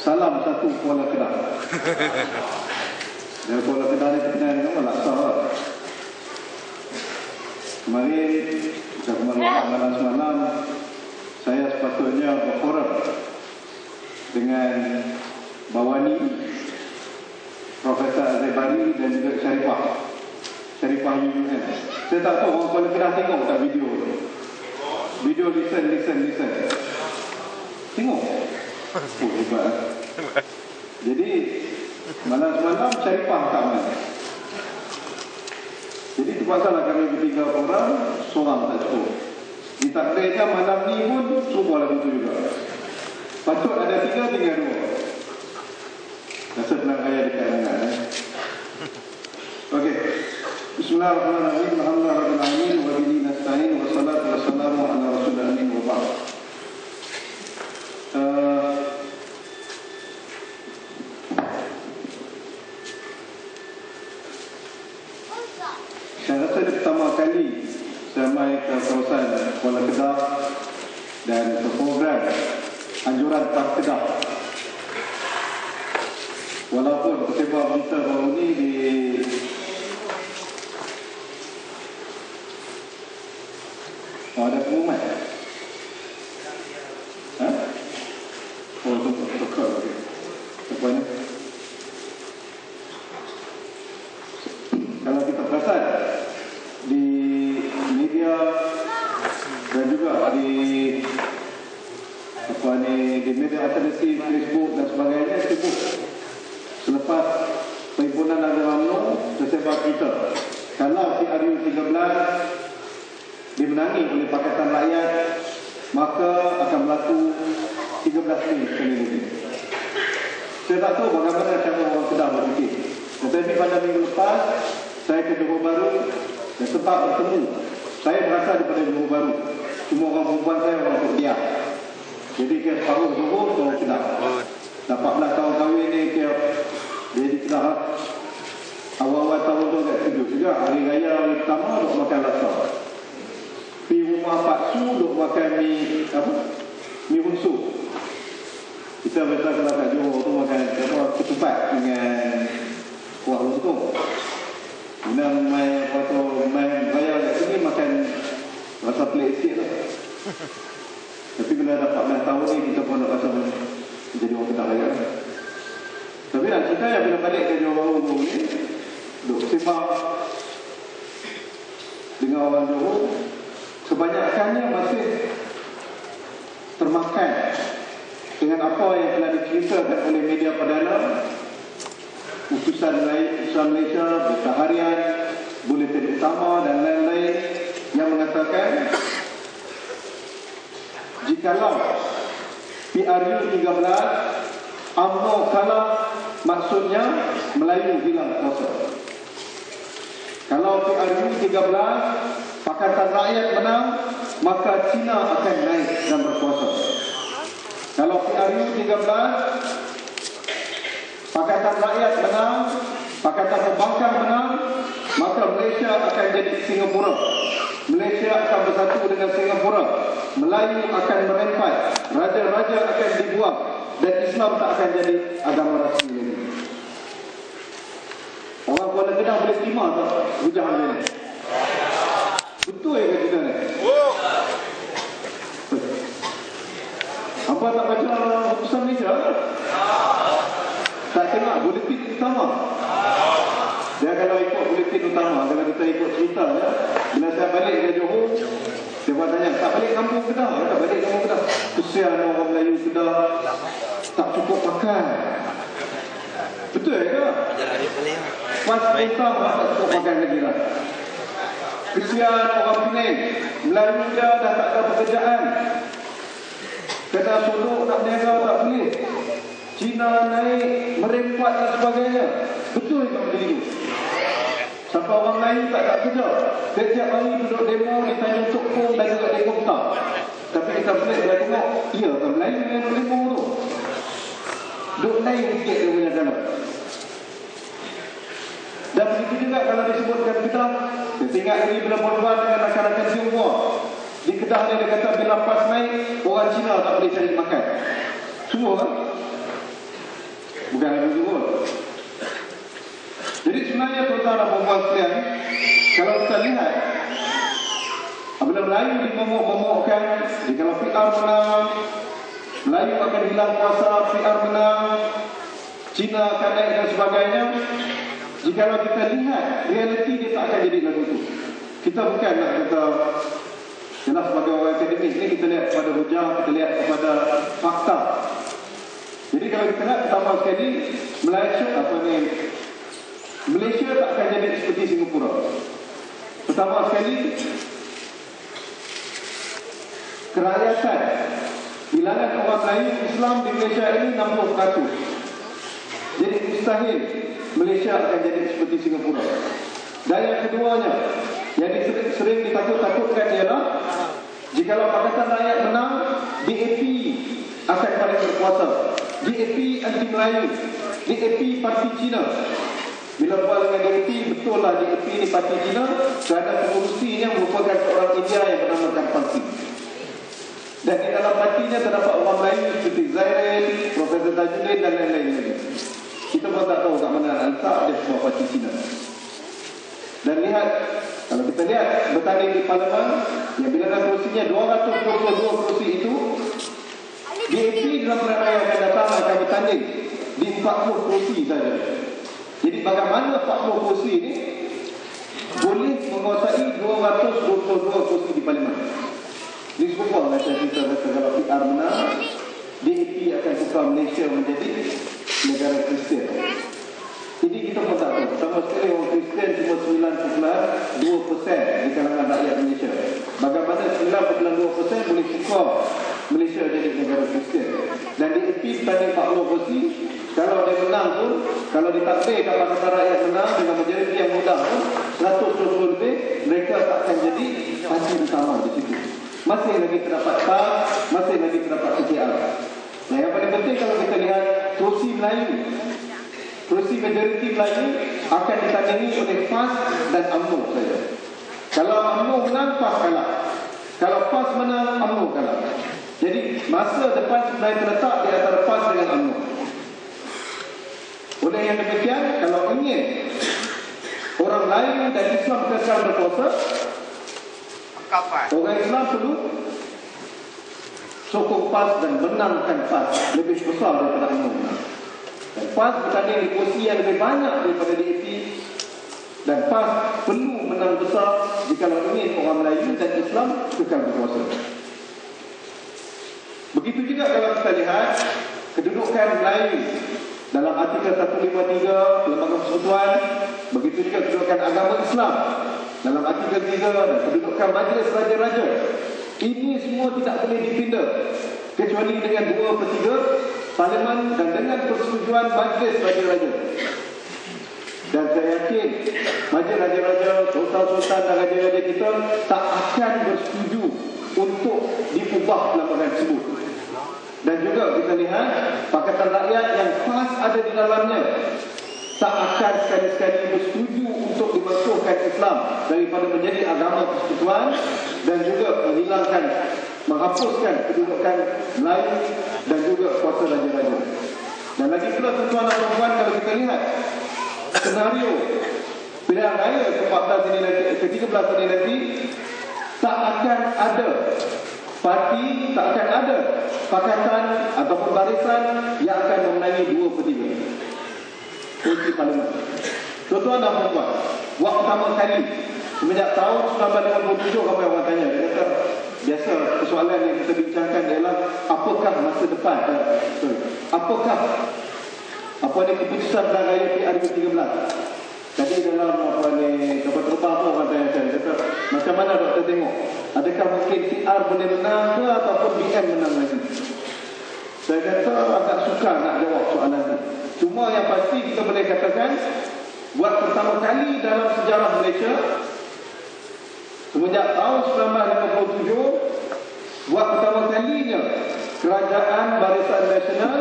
Salam satu Kuala Kedah. Dan Kuala Kedah ni terkenal dengan apa? Laksa lah. Kemarin, kita kemarin malam semalam, saya sepatutnya berforum dengan Bawani, Profesor Azebari dan juga Syarifah. Syarifah UUN. Saya tak tahu orang Kuala Kedah tengok tak video tu. Video listen, listen, listen. Tengok. Jadi, malam semalam Syarifah tak mana. Jadi terpaksalah kami bertiga orang, seorang tak cukup. Ditakdirkan malam ni pun semua lagu tu juga. Patut ada tiga, tinggal dua. Rasa tenang kaya dekat dengan eh. Okey. Bismillahirrahmanirrahim. Alhamdulillahirrahmanirrahim. Wa salatu wa salamu ala rasulillah amin wa ba'd. Uh, saya rasa ini pertama kali saya mai ke kawasan Kuala Kedah dan ke program anjuran Tak Kedah Walaupun tersebar berita baru ni di Oh, ada pengumuman? Ha? Oh, tu tukar lagi. Apa ni? Kalau kita perasan di media dan juga di apa ni di media alternatif Facebook dan sebagainya sibuk selepas perhimpunan agama UMNO tersebar Twitter kalau PRU 13 dimenangi oleh Pakatan Rakyat maka akan berlaku 13 Mei sekali lagi. Saya tak tahu bagaimana cara orang Kedah berfikir. Tetapi pada minggu lepas saya ke Johor Baru dan sempat bertemu. Saya berasal daripada Johor Baru semua orang perempuan saya orang Kedah jadi ke separuh Johor Johor Kedah. Dah 14 tahun kahwin ni ke jadi Kedah. Awal-awal tahun tu agak sejuk juga. Hari raya hari pertama makan laksa pergi rumah Pak Su duk makan mi apa? Mi hunsu kita biasa kalau kat Johor tu makan apa? Ketupat dengan kuah lutung Kemudian main apa? Tu main raya kat sini makan rasa pelik sikit tu tapi bila dah 14 tahun ni kita pun nak rasa jadi orang Kedah raya. Tapi nak cerita yang bila balik ke Johor ni Duk sembang Dengan orang Johor Kebanyakannya masih Termakan Dengan apa yang telah diceritakan oleh media perdana Utusan Islam Malaysia Berita Harian Buletin Utama dan lain-lain Yang mengatakan Jikalau PRU 13 UMNO kalah maksudnya Melayu hilang kuasa. Kalau PRU 13 Pakatan Rakyat menang maka Cina akan naik dan berkuasa. Kalau PRU 13 Pakatan Rakyat menang, Pakatan Pembangkang menang, maka Malaysia akan jadi Singapura. Malaysia akan bersatu dengan Singapura. Melayu akan merempat, raja-raja akan dibuang dan Islam tak akan jadi agama rasmi. Orang Kuala Kedah boleh terima tak hujan ini? Betul ya kita ni? Apa tak baca keputusan Malaysia? Tak tengok buletin utama. Dia kalau ikut buletin utama, kalau kita ikut cerita ya, bila saya balik ke Johor, dia buat tanya, tak balik kampung Kedah? Tak balik kampung Kedah. Kesian orang Melayu Kedah, tak cukup makan. Betul ya ke? Pas utang tak cukup makan lagi lah. Kesian orang Penang, Melayu dia dah tak ada pekerjaan. Kena sodok nak berniaga tak boleh. Cina naik, merempat dan sebagainya. Betul tak begitu? Sampai orang lain tak ada kerja. Setiap hari duduk demo di Tanjung Tok dan juga di Kota. Tapi kita boleh tengok, ya kan Melayu yang demo tu. Duk naik sikit dia punya dana. Dan begitu juga kalau disebutkan kita, ingat lagi bila berbual dengan masyarakat Tiongkok. Di Kedah dia kata bila pas naik, orang Cina tak boleh cari makan. Semua kan? bukan lagi gol. Jadi sebenarnya tuan-tuan dan puan sekalian, kalau kita lihat apabila Melayu dimomok-momokkan, jika kalau PR menang, Melayu akan hilang kuasa, PR menang, Cina akan naik dan sebagainya. Jika kita lihat realiti dia tak akan jadi lagu itu. Kita bukan nak kata Jelas sebagai orang akademis ni kita lihat kepada hujah, kita lihat kepada fakta. Jadi kalau kita lihat pertama sekali Malaysia apa ni Malaysia tak akan jadi seperti Singapura. Pertama sekali kerakyatan bilangan orang Melayu Islam di Malaysia ini 60%. Jadi mustahil Malaysia akan jadi seperti Singapura. Dan yang keduanya, yang sering, ditakut-takutkan ialah jika Pakatan Rakyat menang, DAP akan paling berkuasa. DAP anti Melayu, DAP parti Cina. Bila buat dengan DAP, betul lah DAP ni parti Cina kerana pengurusinya merupakan seorang India yang bernamakan parti. Dan di dalam partinya terdapat orang Melayu seperti Zairil, Profesor Tajuddin dan lain-lain. Kita pun tak tahu kat mana letak dia sebuah parti Cina. Dan lihat, kalau kita lihat bertanding di Parlimen, yang bilangan kursinya 222 kursi itu, DAP dalam perayaan yang akan datang akan bertanding di 40 kursi saja. Jadi bagaimana 40 kursi ini boleh menguasai 222 kursi di Parlimen. Ini semua macam kita kata kalau PR menang, DAP akan tukar Malaysia menjadi negara Kristian. Jadi kita pun tak tahu. Sama sekali orang Kristian cuma 9.2% di kalangan rakyat Malaysia. Bagaimana 9.2% boleh tukar Malaysia jadi negara Kristian. Dan di EP tadi 40 kursi, kalau dia menang pun, kalau ditakdir kapal kata rakyat menang dengan majoriti yang mudah pun, 120 lebih, mereka tak akan jadi parti utama di situ. Masih lagi terdapat PAS, masih lagi terdapat PKR. Nah, yang paling penting kalau kita lihat kursi Melayu kursi majoriti Melayu akan ditandingi oleh PAS dan UMNO saja. Kalau UMNO menang, PAS kalah. Kalau PAS menang, UMNO kalah. Jadi masa depan sebenarnya terletak di antara PAS dengan UMNO. Oleh yang demikian, kalau ingin orang lain dan Islam kekal berkuasa, orang Islam perlu sokong PAS dan menangkan PAS lebih besar daripada UMNO. Dan PAS bertanding di kursi yang lebih banyak daripada DAP dan PAS perlu menang besar jika ingin orang Melayu dan Islam kekal berkuasa. Begitu juga kalau kita lihat kedudukan Melayu dalam artikel 153 Lembaga Persekutuan, begitu juga kedudukan agama Islam dalam artikel 3 dan kedudukan Majlis Raja-Raja. Ini semua tidak boleh dipindah kecuali dengan dua per tiga parlimen dan dengan persetujuan majlis raja-raja. Dan saya yakin majlis raja-raja, sultan-sultan dan raja-raja kita tak akan bersetuju untuk diubah lembaga tersebut. Dan juga kita lihat Pakatan Rakyat yang pas ada di dalamnya tak akan sekali-sekali bersetuju untuk dimasukkan Islam daripada menjadi agama persekutuan dan juga menghilangkan menghapuskan kedudukan lain dan juga kuasa raja-raja. Dan lagi pula tuan-tuan dan puan kalau kita lihat senario pilihan raya ke-14 ini nanti, ke-13 ini nanti tak akan ada parti, tak akan ada pakatan atau barisan yang akan memenangi dua per tiga. Kunci parlimen. Tuan-tuan dan puan waktu pertama kali semenjak tahun 1957 ramai orang tanya, dia kata, Biasa persoalan yang kita bincangkan adalah apakah masa depan? Sorry, apakah apa ni keputusan dan raya PR13 tadi dalam apa ni dapat terbang tu orang tanya saya kata macam mana doktor tengok? Adakah mungkin PR boleh menang ke ataupun BN menang lagi saya kata agak suka nak jawab soalan ni cuma yang pasti kita boleh katakan buat pertama kali dalam sejarah Malaysia Semenjak tahun 1957, buat pertama kalinya kerajaan Barisan Nasional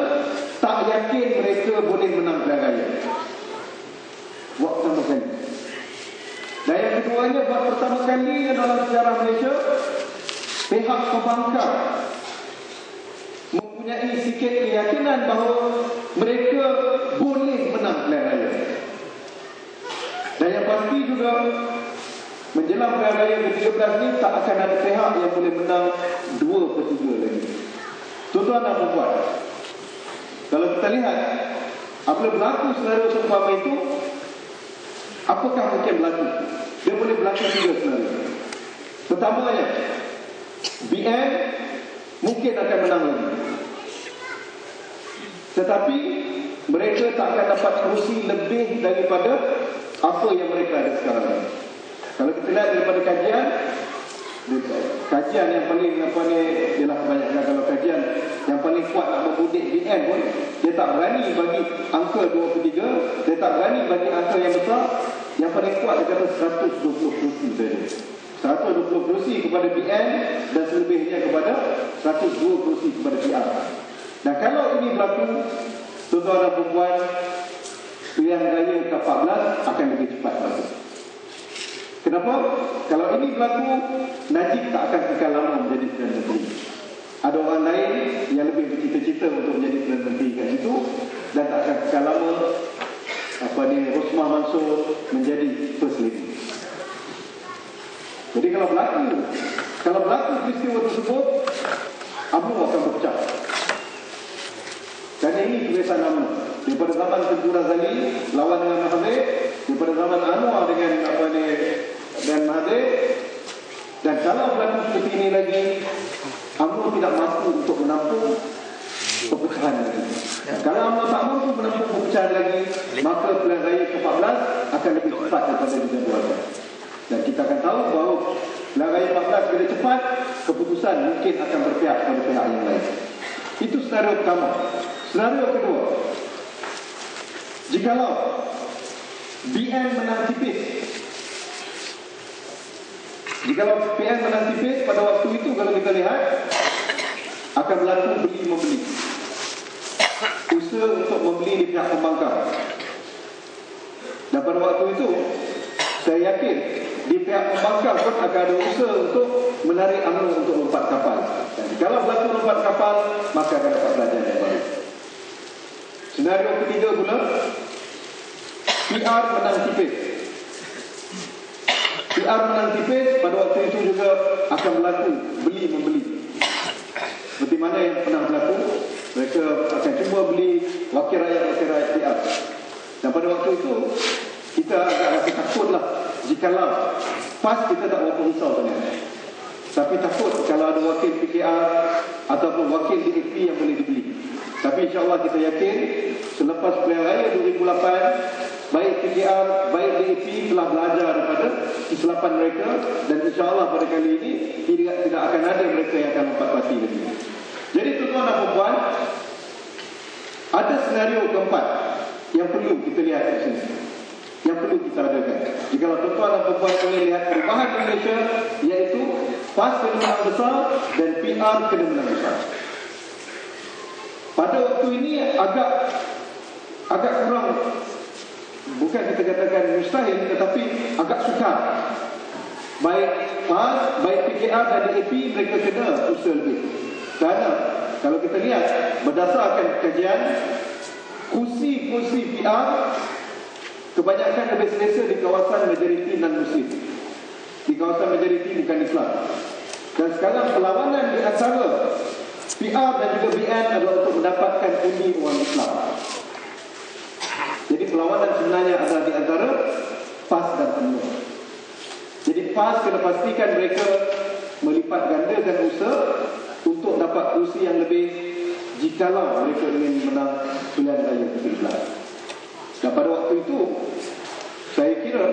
tak yakin mereka boleh menang pilihan raya. Buat pertama kali. Dan yang keduanya, buat pertama kalinya dalam sejarah Malaysia, pihak pembangkang mempunyai sikit keyakinan bahawa mereka boleh menang pilihan raya. Dan yang pasti juga menjelang pilihan raya ke-13 ni tak akan ada pihak yang boleh menang 2 per 3 lagi. Tuan-tuan dan puan kalau kita lihat apabila berlaku senario seumpama itu apakah mungkin berlaku? Dia boleh berlaku tiga senario. Pertamanya BN mungkin akan menang lagi. Tetapi mereka tak akan dapat kursi lebih daripada apa yang mereka ada sekarang. Kalau kita lihat daripada kajian, kajian yang paling apa ni ialah kebanyakan kalau kajian yang paling kuat nak membudik BN pun dia tak berani bagi angka 23 dia tak berani bagi angka yang besar yang paling kuat dia kata 120 kursi saja 120 kursi kepada BN dan selebihnya kepada 102 kursi kepada PR dan kalau ini berlaku tuan-tuan dan perempuan pilihan raya ke-14 akan lebih cepat berlaku Kenapa? Kalau ini berlaku, Najib tak akan kekal lama menjadi Perdana Menteri. Ada orang lain yang lebih bercita-cita untuk menjadi Perdana Menteri kat situ dan tak akan kekal lama apa ni Rosmah Mansur menjadi First Lady. Jadi kalau berlaku, kalau berlaku peristiwa tersebut, Abu akan berpecah. Dan ini kebiasaan lama. Daripada zaman Tengku Razali lawan dengan Mahathir, daripada zaman Anwar dengan apa ni dan Mahathir. Dan kalau berlaku seperti ini lagi UMNO tidak mampu untuk menampung perpecahan lagi. Kalau UMNO tak mampu menampung perpecahan lagi maka pilihan raya ke-14 akan lebih cepat daripada kita buatkan dan kita akan tahu bahawa pilihan raya 14 bila cepat keputusan mungkin akan berpihak pada pihak yang lain. Itu senario pertama senario kedua jikalau BN menang tipis jika PN menang tipis pada waktu itu kalau kita lihat akan berlaku beli membeli. Usaha untuk membeli di pihak pembangkang. Dan pada waktu itu saya yakin di pihak pembangkang pun akan ada usaha untuk menarik UMNO untuk lompat kapal. Dan kalau berlaku lompat kapal maka akan dapat belajar yang baru. Senario ketiga pula PR menang tipis. PR menang tipis pada waktu itu juga akan berlaku beli membeli. Seperti mana yang pernah berlaku, mereka akan cuba beli wakil rakyat wakil rakyat PR. Dan pada waktu itu kita agak rasa takutlah jikalau PAS kita tak berapa risau sebenarnya. Tapi takut kalau ada wakil PKR ataupun wakil DAP yang boleh dibeli. Tapi insyaAllah kita yakin selepas pilihan raya 2008, baik PKR, baik DAP telah belajar daripada kesilapan mereka dan insyaAllah pada kali ini tidak, tidak akan ada mereka yang akan empat mati lagi. Jadi tuan-tuan dan perempuan, ada senario keempat yang perlu kita lihat di sini. Yang perlu kita adakan. Jika tuan-tuan dan perempuan boleh lihat perubahan Malaysia, iaitu PAS kena menang besar dan PR kena menang besar. Ini agak agak kurang bukan kita katakan mustahil tetapi agak sukar. Baik PAS, baik PKR dan DAP mereka kena usaha lebih. Kerana kalau kita lihat berdasarkan kajian kursi-kursi PR kebanyakan lebih selesa di kawasan majoriti non-muslim. Di kawasan majoriti bukan Islam. Dan sekarang perlawanan di antara PR dan juga BN adalah untuk mendapatkan undi orang Islam. Jadi perlawanan sebenarnya adalah di antara PAS dan UMNO. Jadi PAS kena pastikan mereka melipat gandakan usaha untuk dapat kursi yang lebih jikalau mereka ingin menang pilihan raya ke-13. Dan pada waktu itu, saya kira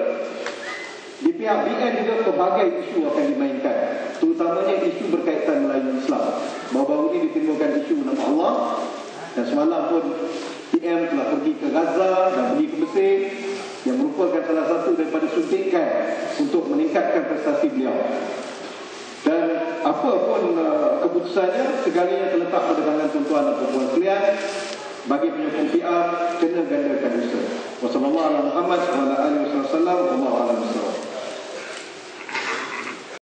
di pihak BN juga pelbagai isu akan dimainkan. Terutamanya isu berkaitan Melayu Islam. Baru-baru ini ditimbulkan isu nama Allah. Dan semalam pun PM telah pergi ke Gaza dan pergi ke Mesir. Yang merupakan salah satu daripada suntikan untuk meningkatkan prestasi beliau. Dan apa pun uh, keputusannya, segalanya terletak pada tangan tuan-tuan dan perempuan sekalian. Bagi penyokong PR, kena gandakan usaha. Wassalamualaikum warahmatullahi wabarakatuh.